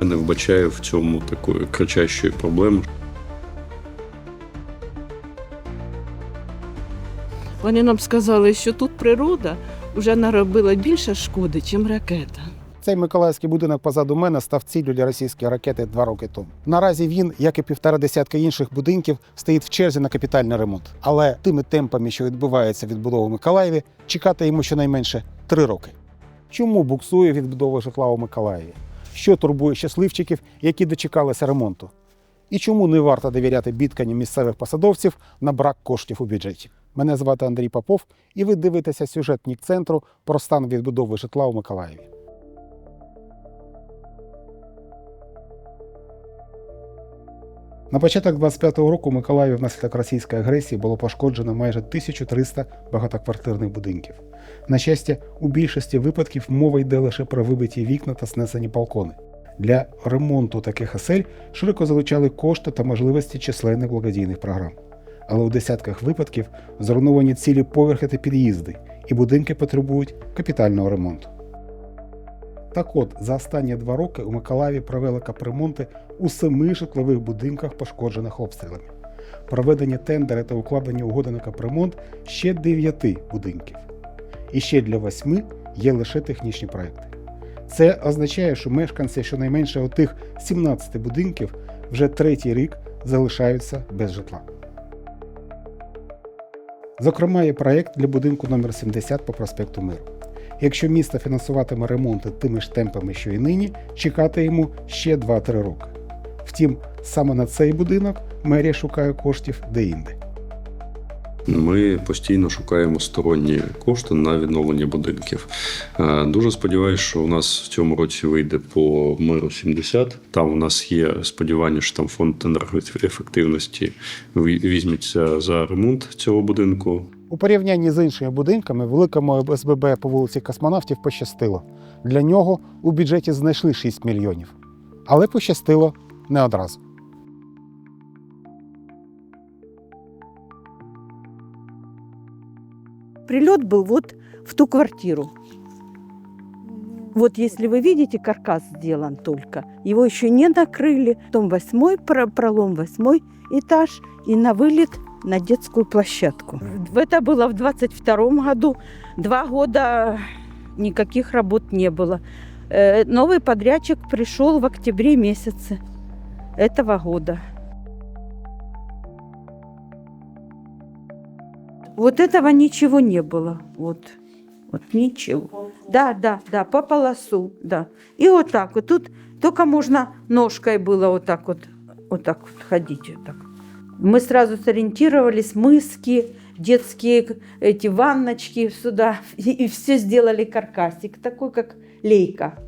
Я не вбачаю в цьому такої кричащої проблеми. Вони нам сказали, що тут природа вже наробила більше шкоди, ніж ракета. Цей миколаївський будинок позаду мене став ціллю для російської ракети два роки тому. Наразі він, як і півтора десятка інших будинків, стоїть в черзі на капітальний ремонт. Але тими темпами, що відбувається відбудова в Миколаєві, чекати йому щонайменше три роки. Чому буксує відбудова житла у Миколаєві? Що турбує щасливчиків, які дочекалися ремонту? І чому не варто довіряти бідканню місцевих посадовців на брак коштів у бюджеті? Мене звати Андрій Попов, і ви дивитеся сюжет Нік-центру про стан відбудови житла у Миколаєві. На початок 25-го року у Миколаєві внаслідок російської агресії було пошкоджено майже 1300 багатоквартирних будинків. На щастя, у більшості випадків мова йде лише про вибиті вікна та снесені балкони. Для ремонту таких осель широко залучали кошти та можливості численних благодійних програм. Але у десятках випадків зруйновані цілі поверхи та під'їзди, і будинки потребують капітального ремонту. Так от, за останні два роки у Миколаєві провели капремонти у семи житлових будинках, пошкоджених обстрілами. Проведені тендери та укладені угоди на капремонт ще дев'яти будинків. І ще для восьми є лише технічні проекти. Це означає, що мешканці щонайменше отих 17 будинків вже третій рік залишаються без житла. Зокрема, є проєкт для будинку номер 70 по проспекту Миру. Якщо місто фінансуватиме ремонти тими ж темпами, що і нині, чекати йому ще 2-3 роки. Втім, саме на цей будинок мерія шукає коштів деінде. Ми постійно шукаємо сторонні кошти на відновлення будинків. Е, Дуже сподіваюся, що у нас в цьому році вийде по миру 70. Там у нас є сподівання, що там фонд енергоефективності візьметься за ремонт цього будинку. У порівнянні з іншими будинками, великому СББ по вулиці Космонавтів пощастило. Для нього у бюджеті знайшли 6 мільйонів. Але пощастило не одразу. Прилет был вот в ту квартиру. Вот если вы видите, каркас сделан только. Его еще не накрыли. Восьмой про- пролом, восьмой этаж и на вылет на детскую площадку. Это было в 22 году. Два года никаких работ не было. Э, Новый подрядчик пришел в октябре месяце этого года. Вот этого ничего не было. Вот. Вот ничего. Да, да, да, по полосу, да. И вот так вот. Тут только можно ножкой было вот так вот, вот так вот ходить. Вот так. Мы сразу сориентировались, мыски, детские эти ванночки сюда. И, все сделали каркасик, такой как лейка.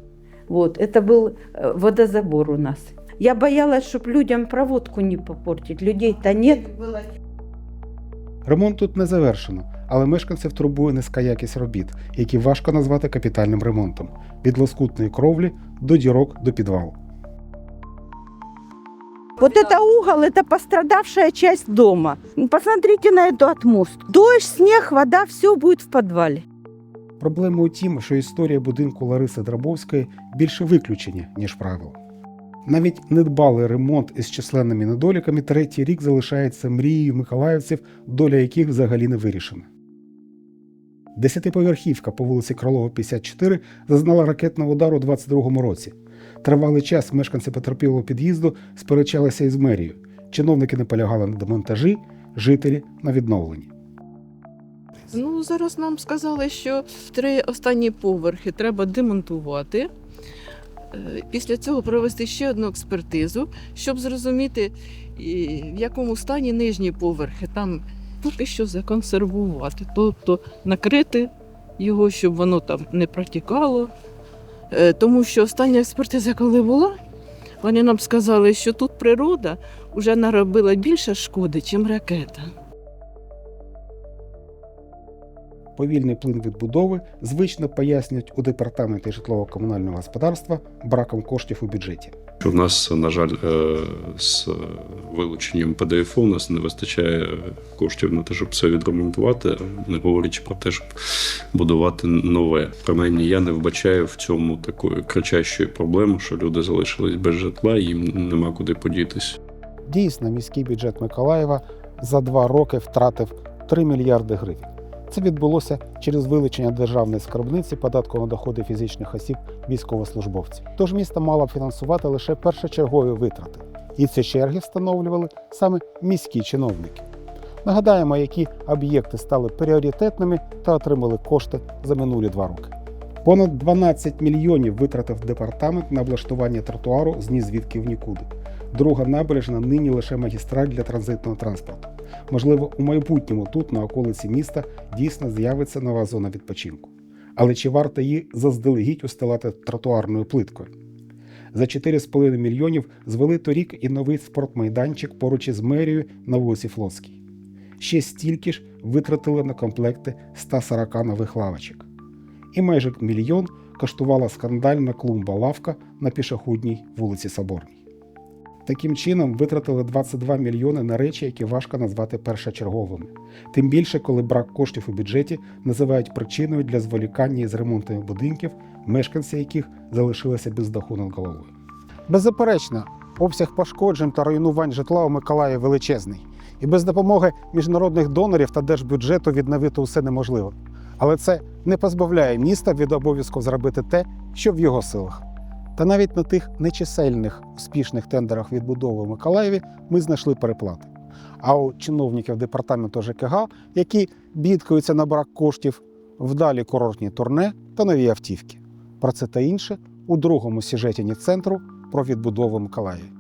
Вот, это был э, водозабор у нас. Я боялась, чтобы людям проводку не попортить. Людей-то нет. Ремонт тут не завершено, але мешканців турбує низька якість робіт, які важко назвати капітальним ремонтом від лоскутної кровлі до дірок до підвалу. Вот это угол, это пострадавшая часть дома. Посмотрите на эту отмостку. Дождь, снег, вода, все будет в подвале. Проблема у тім, що історія будинку Лариси Драбовської більше виключення, ніж правило. Навіть недбалий ремонт із численними недоліками третій рік залишається мрією миколаївців, доля яких взагалі не вирішена. Десятиповерхівка по вулиці Кролова, 54 зазнала ракетного удару у 22-му році. Тривалий час мешканці потерпілого під'їзду сперечалися із мерією. Чиновники наполягали на демонтажі, жителі на відновленні. Ну, зараз нам сказали, що три останні поверхи треба демонтувати. Е, Після цього провести ще одну експертизу, щоб зрозуміти, в якому стані нижні поверхи. Там поки що законсервувати, тобто накрити його, щоб воно там не протікало. Е, Тому що остання експертиза, коли була, вони нам сказали, що тут природа вже наробила більше шкоди, ніж ракета. Повільний плин відбудови звично пояснюють у департаменті житлово-комунального господарства браком коштів у бюджеті. У нас, на жаль, е, з вилученням ПДФО у нас не вистачає коштів на те, щоб це відремонтувати, не говорячи про те, щоб будувати нове. Принаймні, я не вбачаю в цьому такої кричащої проблеми, що люди залишились без житла, їм нема куди подітись. Дійсно, міський бюджет Миколаєва за два роки втратив 3 мільярди гривень. Це відбулося через вилучення державної скарбниці податку на доходи фізичних осіб військовослужбовців. Тож місто мало фінансувати лише першочергові витрати. І ці черги встановлювали саме міські чиновники. Нагадаємо, які об'єкти стали пріоритетними та отримали кошти за минулі два роки. Понад 12 мільйонів витратив департамент на облаштування тротуару з ні в нікуди. Друга набережна нині лише магістраль для транзитного транспорту. Можливо, у майбутньому тут, на околиці міста, дійсно з'явиться нова зона відпочинку. Але чи варто її заздалегідь устилати тротуарною плиткою? За 4,5 мільйонів звели торік і новий спортмайданчик поруч із мерією на вулиці Флотській. Ще стільки ж витратили на комплекти 140 нових лавочок. І майже мільйон коштувала скандальна клумба-лавка на пішохідній вулиці Соборній. Таким чином витратили 22 мільйони на речі, які важко назвати першочерговими. Тим більше, коли брак коштів у бюджеті називають причиною для зволікання із ремонтами будинків, мешканці яких залишилися без даху над головою. Беззаперечно, обсяг пошкоджень та руйнувань житла у Миколаєві величезний, і без допомоги міжнародних донорів та держбюджету відновити усе неможливо. Але це не позбавляє міста від обов'язку зробити те, що в його силах. Та навіть на тих нечисельних успішних тендерах відбудови в Миколаєві ми знайшли переплати. А у чиновників департаменту ЖКГ, які бідкаються на брак коштів, вдалі курортні турне та нові автівки. Про це та інше у другому сюжеті центру про відбудову Миколаєва.